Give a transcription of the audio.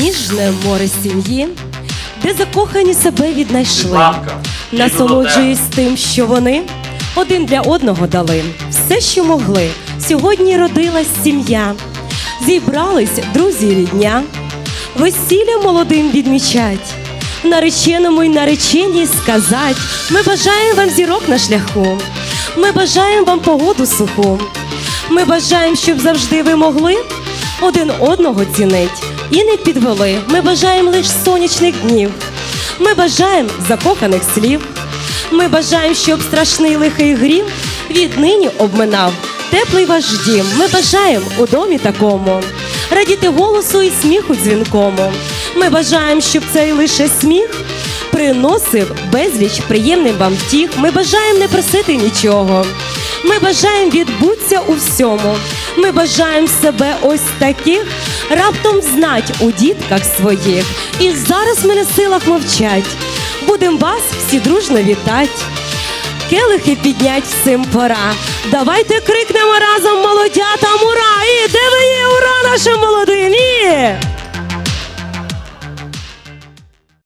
ніжне море сім'ї, де закохані себе віднайшли. Насолоджуюсь тим, що вони один для одного дали все, що могли. Сьогодні родилась сім'я, зібрались друзі рідня, весілля молодим відмічать, нареченому й нареченій сказать. Ми бажаємо вам зірок на шляху, ми бажаємо вам погоду суху. Ми бажаємо, щоб завжди ви могли один одного цінить і не підвели. Ми бажаємо лише сонячних днів. Ми бажаємо закоханих слів. Ми бажаємо, щоб страшний лихий грім віднині обминав теплий ваш дім. Ми бажаємо у домі такому радіти голосу і сміху дзвінкому. Ми бажаємо, щоб цей лише сміх приносив безліч приємним вам втіх. Ми бажаємо не просити нічого. Ми бажаємо відбуться у всьому. Ми бажаємо себе ось таких раптом знать у дітках своїх. І зараз ми на силах мовчать. Будем вас всі дружно вітать. Келихи піднять всім пора. Давайте крикнемо разом молодята мура І де